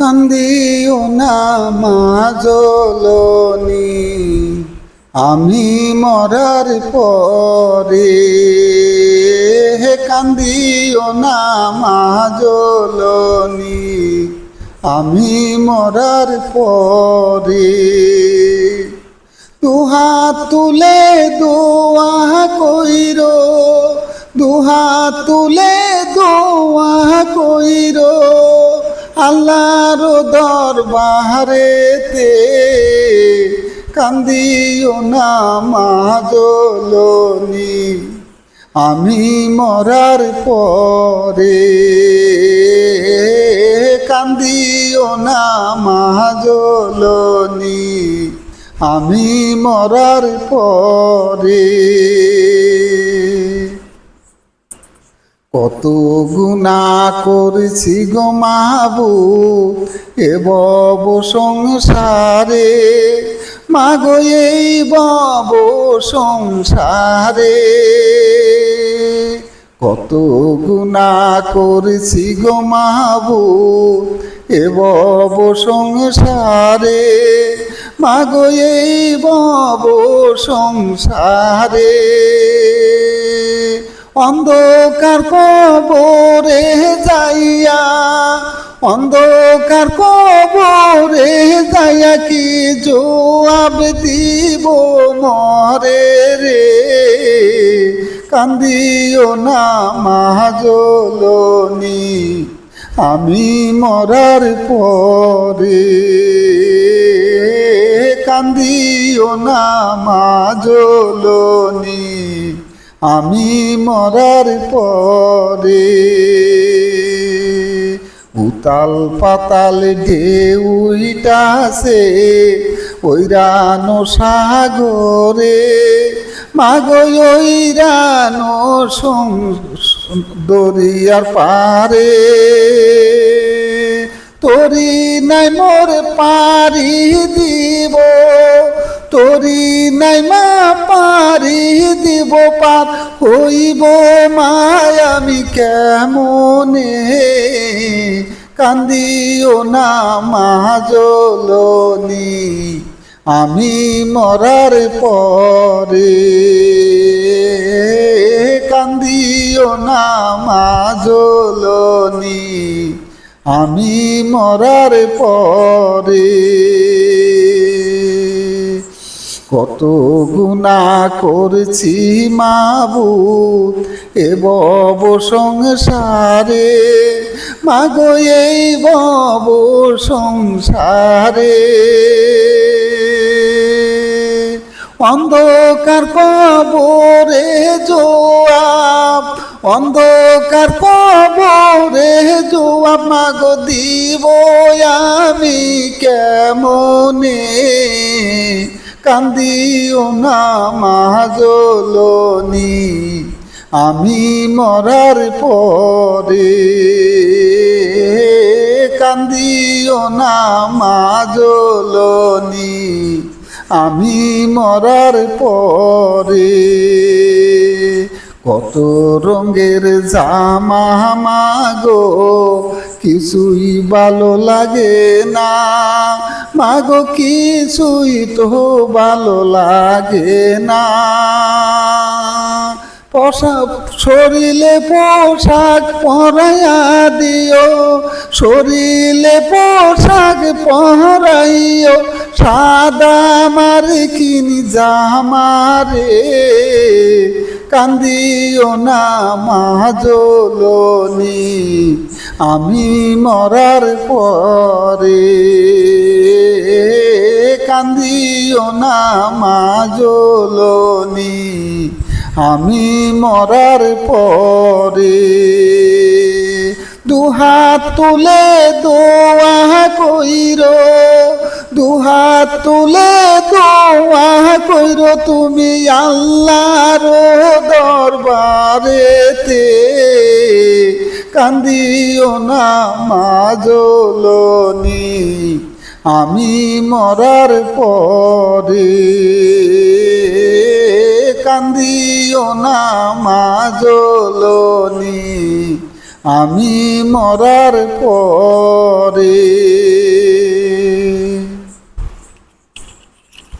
কান্দিও না মা জলনি, আমি মরার পরে। হে কান্দিও না মাজলনি আমি মরার পরে। দুহাত তুলে দোয়া কইর দুহাত তুলে দোয়া দরবারেতে কান্দিও না মা জলনি। আমি মরার পরে কান্দিও না মা জলনি। আমি মরার পরে কত গুণা করেছি গো মাবু, এ বব সংসারে। মাগো, এই বব সংসারে। কত গুণা করেছি গো মাবু, এ বব সংসারে। মাগো, এই বব সংসারে। অন্ধকার কবরে যাইয়া, অন্ধকার কবরে যাইয়া কি জবাব দিব মরে রে? কান্দিও না মাহাজলনি আমি মরার পরে। কান্দিও না মাজলনি আমি মরার পরে উতাল পাতাল ঢেউইটাছে ওইরানো সাগরে। মাগো ওইরানো দরিয়ার পারে। তোরি নাই মোর পারি দিব, তোরি নাই মা পারি হইব মায় আমি কেমনে? কান্দিও না মাজলনি আমি মরার পরে। কান্দিও না মাজলনি আমি মরার পরে। কত গুণা করছি মাবু এ বব সংসারে। মাগো এই বব সংসারে। অন্ধকার কবরে জোয়াব, অন্ধকার কবরে জোয়াব, মাগো দিব আমি কেমনে? কান্দিও না মাজলনি আমি মরার পরে। কান্দিও না মাজলনি আমি মরার পরে। কত রঙের জামা মাগো কিছুই ভালো লাগে না। মাগো, কিছুই তো ভালো লাগে না। পোশাক, শরীরে পোশাক পরাইয়া দিও। শরীরে পোশাক পরাইও। সাদা মার কিনি জামারে কান্দিও না মাজলনি আমি মরার পরে। কান্দিও না মাজলনি আমি মরার পরে। দুহাত তুলে দোয়া কইর দুহাত তুলে দোয়া কইর তুমি আল্লাহর দরবারেতে। কান্দিও না মাজলনি আমি মরার পরে। কান্দিও না মাজলনি আমি মরার পরে।